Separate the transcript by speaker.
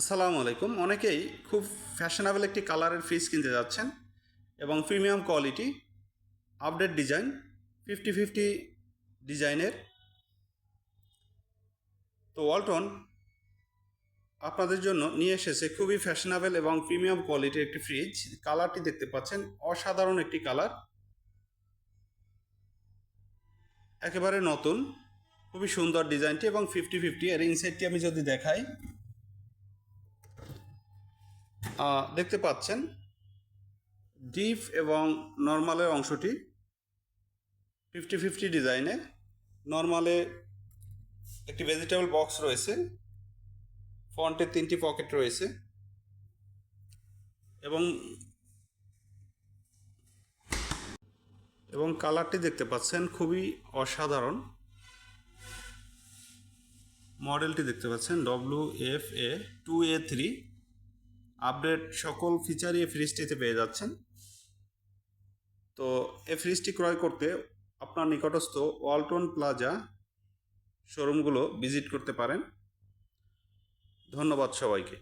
Speaker 1: আসসালামু আলাইকুম। অনেকেই খুব ফ্যাশনেবল একটি কালারের ফ্রিজ কিনতে যাচ্ছেন এবং premium quality update design fifty fifty ডিজাইনের তো ওয়ালটন আপনাদের জন্য নিয়ে এসেছে খুবই ফ্যাশনেবল এবং প্রিমিয়াম কোয়ালিটির একটি ফ্রিজ কালারটি দেখতে পাচ্ছেন, অসাধারণ একটি কালার একেবারে নতুন, খুবই সুন্দর ডিজাইনটি এবং ফিফটি ফিফটি এর ইনসাইডটি আমি যদি দেখাই দেখতে পাচ্ছেন ডিপ এবং নর্মালের অংশটি ফিফটি ফিফটি ডিজাইনে, নর্মালে একটি ভেজিটেবল বক্স রয়েছে ফন্টের তিনটি পকেট রয়েছে এবং এবং কালারটি দেখতে পাচ্ছেন খুবই অসাধারণ। মডেলটি দেখতে পাচ্ছেন W F A two A three update সকল ফিচারই এই ফ্রিজটিতে পেয়ে যাচ্ছেন। তো এই ফ্রিজটি ক্রয় করতে আপনার নিকটস্থ ওয়ালটন প্লাজা শোরুমগুলো ভিজিট করতে পারেন। ধন্যবাদ সবাইকে।